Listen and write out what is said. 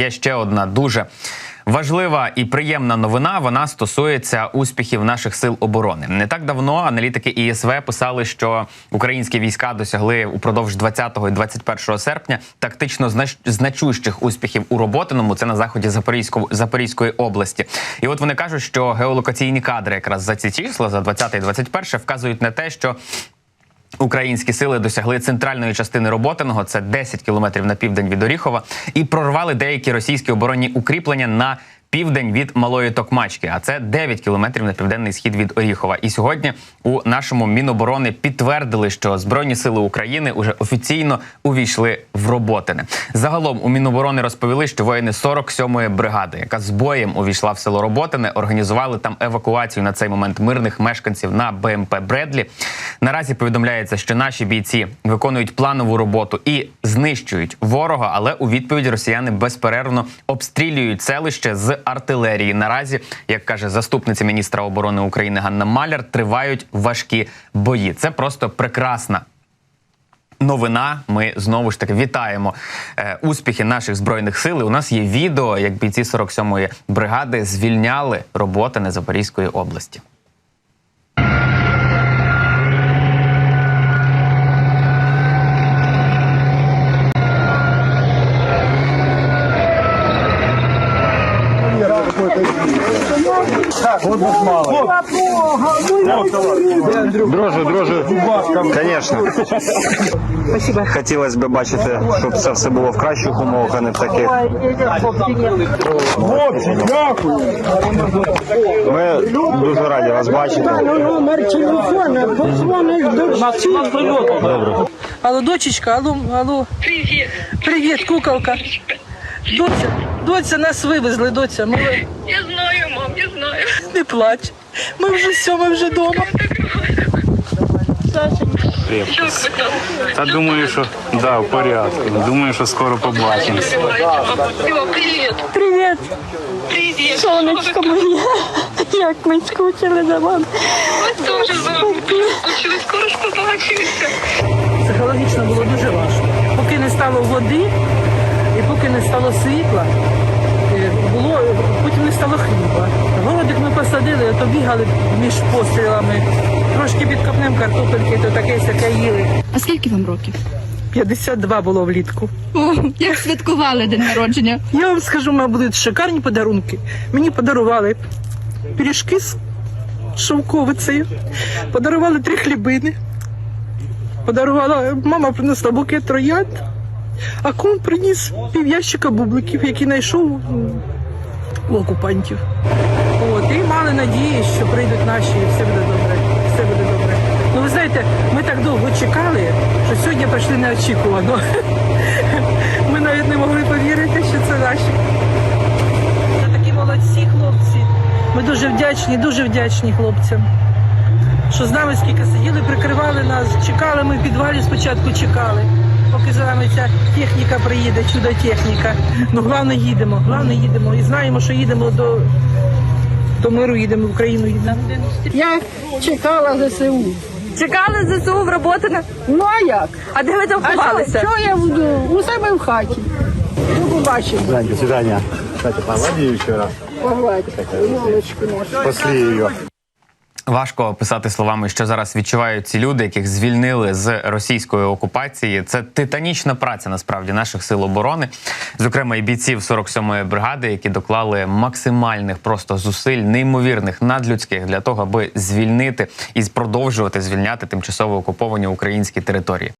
є ще одна дуже важлива і приємна новина. Вона стосується успіхів наших сил оборони. Не так давно аналітики ІСВ писали, що українські війська досягли упродовж 20 і 21 серпня тактично значущих успіхів у роботиному. Це на заході Запорізького Запорізької області. І от вони кажуть, що геолокаційні кадри якраз за ці числа за 20 і 21 вказують на те, що Українські сили досягли центральної частини Роботиного, це 10 кілометрів на південь від Оріхова, і прорвали деякі російські оборонні укріплення на південь від Малої Токмачки, а це 9 кілометрів на південний схід від Оріхова. І сьогодні у нашому Міноборони підтвердили, що Збройні сили України уже офіційно увійшли в Роботине. Загалом у Міноборони розповіли, що воїни 47-ї бригади, яка з боєм увійшла в село Роботине, організували там евакуацію на цей момент мирних мешканців на БМП Бредлі. Наразі повідомляється, що наші бійці виконують планову роботу і знищують ворога, але у відповідь росіяни безперервно обстрілюють селище з артилерії. Наразі, як каже заступниця міністра оборони України Ганна Маляр, тривають важкі бої. Це просто прекрасна Новина, ми знову ж таки вітаємо е, успіхи наших збройних сил. У нас є відео, як бійці 47-ї бригади звільняли роботи на Запорізької області. Дрожжи, дрожжи. Конечно. Хотілося б бачити, щоб це все було в кращих умовах, а не в таких. Ми дуже раді вас бачити. Добре. Алло, дочечка, алло, алло. Привет. Привіт, куколка. Доця, доця, нас вивезли, доця. Ми Я знаю, знаю. не плач. Ми вже все, ми вже вдома. Та думаю, що да, в порядку. Думаю, що скоро побачимось. Все, привет. Привіт, сонечко моє. Як ми скучили за вами. Ми вами скучили, скоро ж побачимося. Психологічно було дуже важко. Поки не стало води і поки не стало світла, е, було, потім не стало хліба. Голодик ми посадили, то бігали між пострілами. Трошки під копнем картопельки, то таке сяке їли. А скільки вам років? 52 було влітку. О, як святкували день народження? Я вам скажу, мене будуть шикарні подарунки. Мені подарували пиріжки з шовковицею, подарували три хлібини. Подарувала, мама принесла букет троянд, а кум приніс пів'ящика бубликів, які знайшов у окупантів. Мали надії, що прийдуть наші, і все буде добре. Все буде добре. Ну ви знаєте, ми так довго чекали, що сьогодні прийшли неочікувано. Ми навіть не могли повірити, що це наші. Це такі молодці хлопці. Ми дуже вдячні, дуже вдячні хлопцям. Що з нами скільки сиділи, прикривали нас, чекали ми в підвалі, спочатку чекали. Поки за нами ця техніка приїде, чудо техніка. Ну головне їдемо, головне їдемо. І знаємо, що їдемо до, до миру, їдемо в Україну. Їдемо. Я чекала ЗСУ. Чекали ЗСУ в Роботине? Ну а як? А де ви там А що, що я буду? У себе в хаті. Ну, побачимо. До свидання. Кстати, поглади еще раз. Погладь. Ёлочку нашу. Спасли ее. Важко описати словами, що зараз відчувають ці люди, яких звільнили з російської окупації. Це титанічна праця насправді наших сил оборони, зокрема і бійців 47-ї бригади, які доклали максимальних просто зусиль, неймовірних надлюдських для того, аби звільнити і продовжувати звільняти тимчасово окуповані українські території.